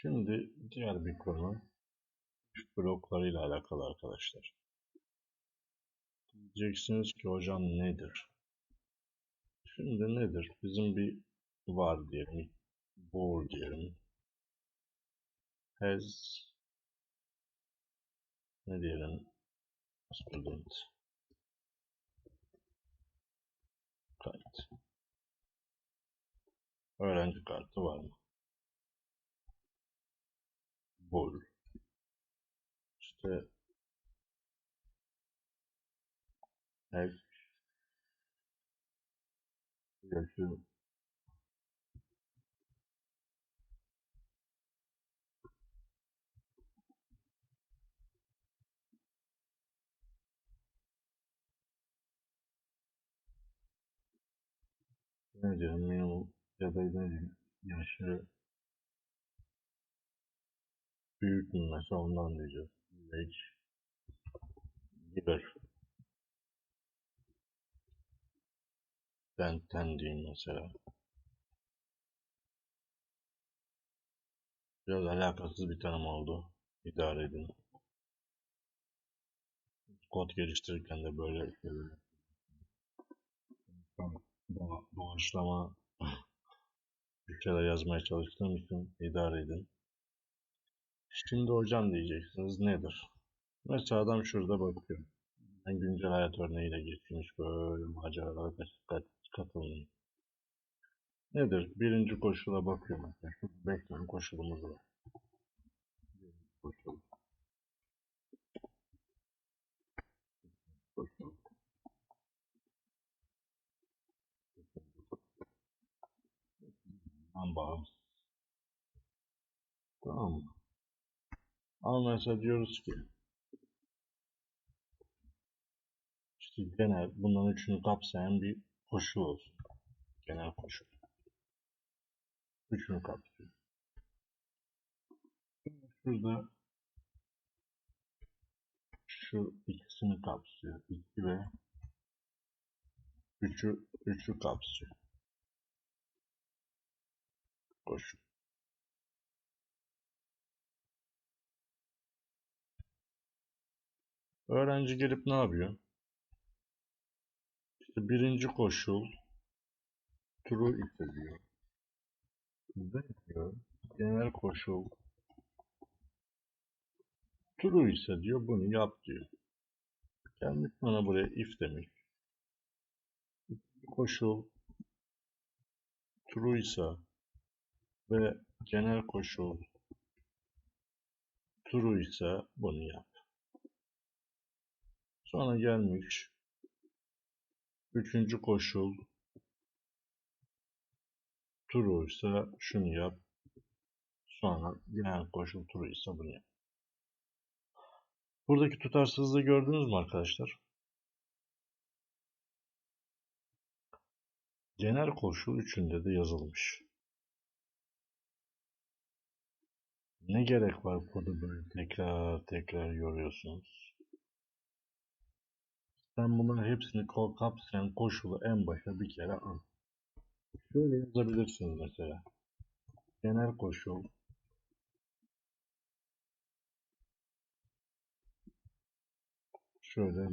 Şimdi diğer bir konu bloklarıyla alakalı arkadaşlar. Diyeceksiniz ki hocam nedir? Şimdi nedir? Bizim bir var diyelim. Board diyelim. Has ne diyelim? Student kart. Öğrenci kartı var mı? Bol. İşte her yaşı diyelim minimum ya da diyeyim yaşı büyük mesela ondan diyeceğiz. Age girer. Ben ten diyeyim mesela. Biraz alakasız bir tanım oldu. İdare edin. Kod geliştirirken de böyle şeyler. Doğaçlama bir şeyler yazmaya çalıştığım için idare edin. Şimdi hocam diyeceksiniz nedir? Mesela adam şurada bakıyor. Ben güncel hayat örneğiyle geçmiş böyle maceralara kat, katılmayın. Nedir? Birinci koşula bakıyor mesela. 5 tane koşulumuz var. Koşul. Koşul. Bağımsız. Tamam mı? Ama diyoruz ki işte genel bunların üçünü kapsayan bir koşul olsun. Genel koşul. Üçünü kapsıyor. Şurada şu ikisini kapsıyor. İki ve üçü, üçü kapsıyor. Koşul. Öğrenci gelip ne yapıyor? İşte birinci koşul true ise diyor. Diyor? Genel koşul true ise diyor bunu yap diyor. Gelmiş bana buraya if demiş. Koşul true ise ve genel koşul true ise bunu yap. Sonra gelmiş. Üçüncü koşul true ise şunu yap. Sonra genel koşul true ise bunu yap. Buradaki tutarsızlığı gördünüz mü arkadaşlar? Genel koşul üçünde de yazılmış. Ne gerek var kodu böyle tekrar tekrar yoruyorsunuz? Sen bunların hepsini kapsayan koşulu en başa bir kere al. Şöyle yazabilirsiniz mesela. Genel koşul şöyle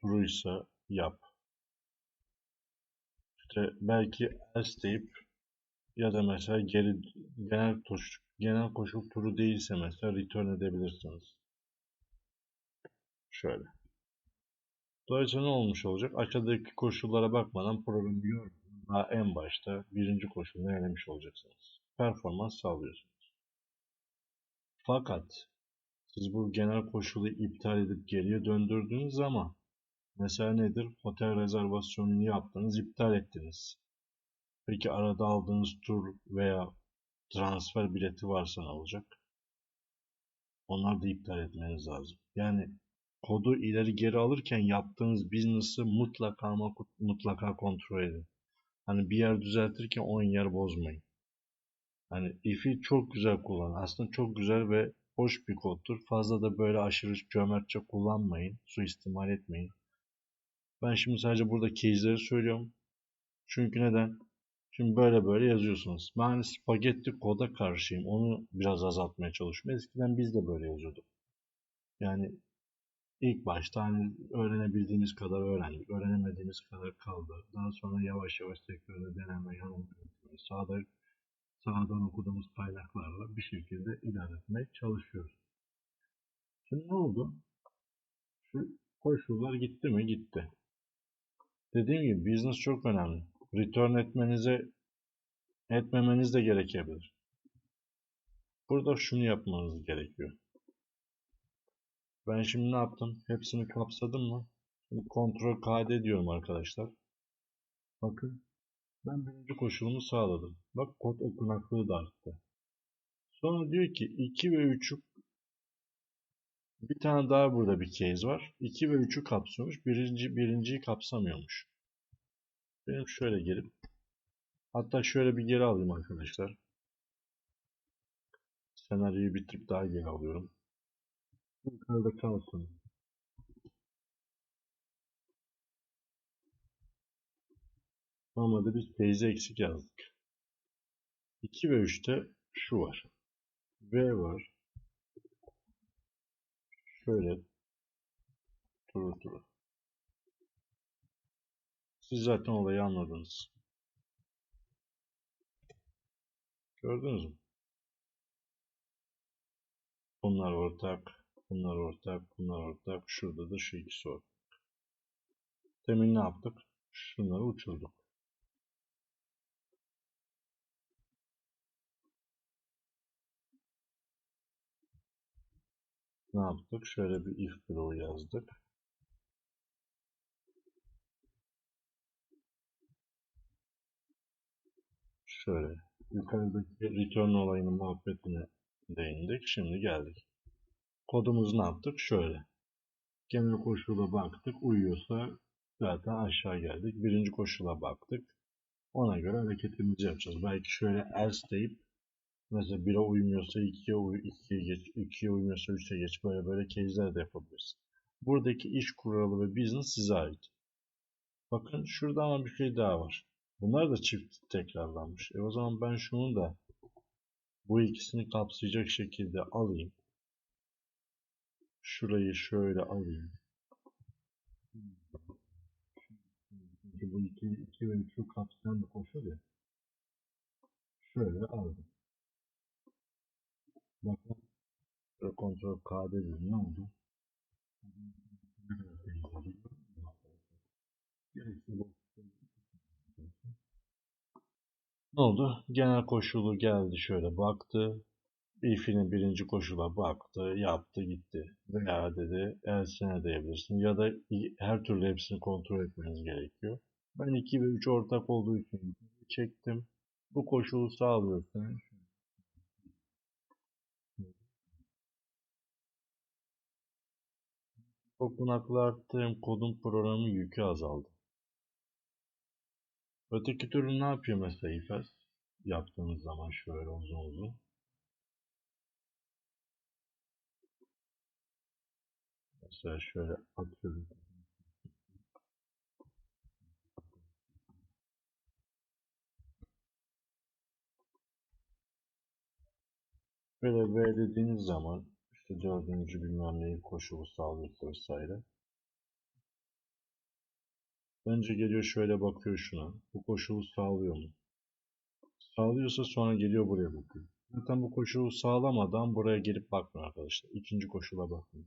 true ise yap. İşte belki else deyip ya da mesela geri genel koşul genel koşul true değilse mesela return edebilirsiniz. Şöyle. Dolayısıyla ne olmuş olacak? Aşağıdaki koşullara bakmadan programı gördüğünüz daha en başta birinci koşulunu elemiş olacaksınız. Performans sağlıyorsunuz. Fakat siz bu genel koşulu iptal edip geriye döndürdüğünüz zaman mesela nedir? Otel rezervasyonunu yaptınız, iptal ettiniz. Peki arada aldığınız tur veya transfer bileti varsa ne olacak? Onlar da iptal etmeniz lazım. Yani kodu ileri geri alırken yaptığınız business'ı mutlaka mutlaka kontrol edin. Hani bir yer düzeltirken on yer bozmayın. Hani if'i çok güzel kullanın. Aslında çok güzel ve hoş bir koddur. Fazla da böyle aşırı cömertçe kullanmayın. Suistimal etmeyin. Ben şimdi sadece burada case'leri söylüyorum. Çünkü neden? Şimdi böyle böyle yazıyorsunuz. Ben hani spagetti koda karşıyım. Onu biraz azaltmaya çalışıyorum. Eskiden biz de böyle yazıyorduk. Yani ilk başta hani öğrenebildiğimiz kadar öğrendik. Öğrenemediğimiz kadar kaldı. Daha sonra yavaş yavaş tekrarda deneme yanılma sağda sağdan okuduğumuz kaynaklarla bir şekilde ilerletmeye çalışıyoruz. Şimdi ne oldu? Şu koşullar gitti mi? Gitti. Dediğim gibi business çok önemli. Return etmenize etmemeniz de gerekebilir. Burada şunu yapmanız gerekiyor. Ben şimdi ne yaptım? Hepsini kapsadım mı? Şimdi kontrol KD diyorum arkadaşlar. Bakın. Ben birinci koşulumu sağladım. Bak kod okunaklığı da arttı. Sonra diyor ki 2 ve 3'ü bir tane daha burada bir case var. 2 ve 3'ü kapsıyormuş. Birinci, birinciyi kapsamıyormuş. Benim şöyle gelip hatta şöyle bir geri alayım arkadaşlar. Senaryoyu tık daha geri alıyorum. Yukarıda kalsın. Normalde biz teyze eksik yazdık. 2 ve 3'te şu var. V var. Şöyle turu turu. Siz zaten olayı anladınız. Gördünüz mü? Bunlar ortak, bunlar ortak, bunlar ortak. Şurada da şu ikisi ortak. Demin ne yaptık? Şunları uçurduk. Ne yaptık? Şöyle bir if bloğu yazdık. Şöyle yukarıdaki return olayının muhabbetine değindik. Şimdi geldik. Kodumuzu ne yaptık? Şöyle. Genel koşula baktık. Uyuyorsa zaten aşağı geldik. Birinci koşula baktık. Ona göre hareketimizi yapacağız. Belki şöyle else deyip mesela 1'e uymuyorsa 2'ye uy 2'ye geç, 2'ye uymuyorsa 3'e geç böyle böyle case'ler de yapabiliriz. Buradaki iş kuralı ve business size ait. Bakın şurada ama bir şey daha var. Bunlar da çift tekrarlanmış. E o zaman ben şunu da bu ikisini kapsayacak şekilde alayım. Şurayı şöyle alayım. Çünkü bu iki, iki ve üçü kapsayan bir koşul ya. Şöyle aldım. Bakın kontrol KD dedim. Ne oldu? Ne oldu? Genel koşulu geldi şöyle baktı. If'inin birinci koşula baktı, yaptı, gitti. Veya dedi elsene diyebilirsin. Ya da her türlü hepsini kontrol etmeniz gerekiyor. Ben 2 ve 3 ortak olduğu için çektim. Bu koşulu sağlıyorsan okunaklı arttı kodun programı yükü azaldı. Öteki türlü ne yapıyor mesela ifas? Yaptığınız zaman şöyle uzun uzun. Mesela şöyle atıyorum. Böyle V dediğiniz zaman işte dördüncü bilmem neyi koşulu sağlıyorsa vesaire. Önce geliyor şöyle bakıyor şuna. Bu koşulu sağlıyor mu? Sağlıyorsa sonra geliyor buraya bakıyor. Zaten bu koşulu sağlamadan buraya gelip bakmıyor arkadaşlar. İkinci koşula bakmıyor.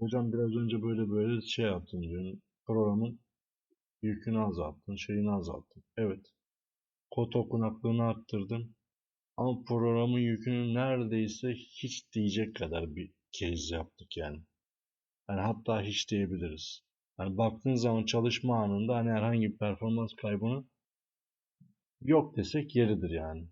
Hocam biraz önce böyle böyle şey yaptın diyor. Programın yükünü azalttın, şeyini azalttın. Evet. Kod okunaklığını arttırdım. Ama programın yükünü neredeyse hiç diyecek kadar bir kez yaptık yani. Yani hatta hiç diyebiliriz. Yani baktığın zaman çalışma anında hani herhangi bir performans kaybını yok desek yeridir yani.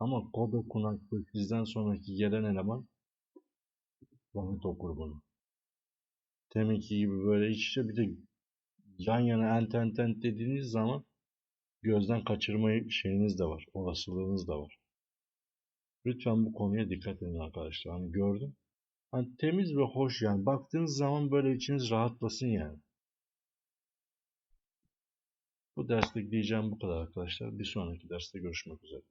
Ama kod okunaklı bizden sonraki gelen eleman Lanet okur bunu. Deminki gibi böyle iç bir de yan yana ent ent ent dediğiniz zaman gözden kaçırma şeyiniz de var. Olasılığınız da var. Lütfen bu konuya dikkat edin arkadaşlar. Hani gördüm. Hani temiz ve hoş yani. Baktığınız zaman böyle içiniz rahatlasın yani. Bu derslik diyeceğim bu kadar arkadaşlar. Bir sonraki derste görüşmek üzere.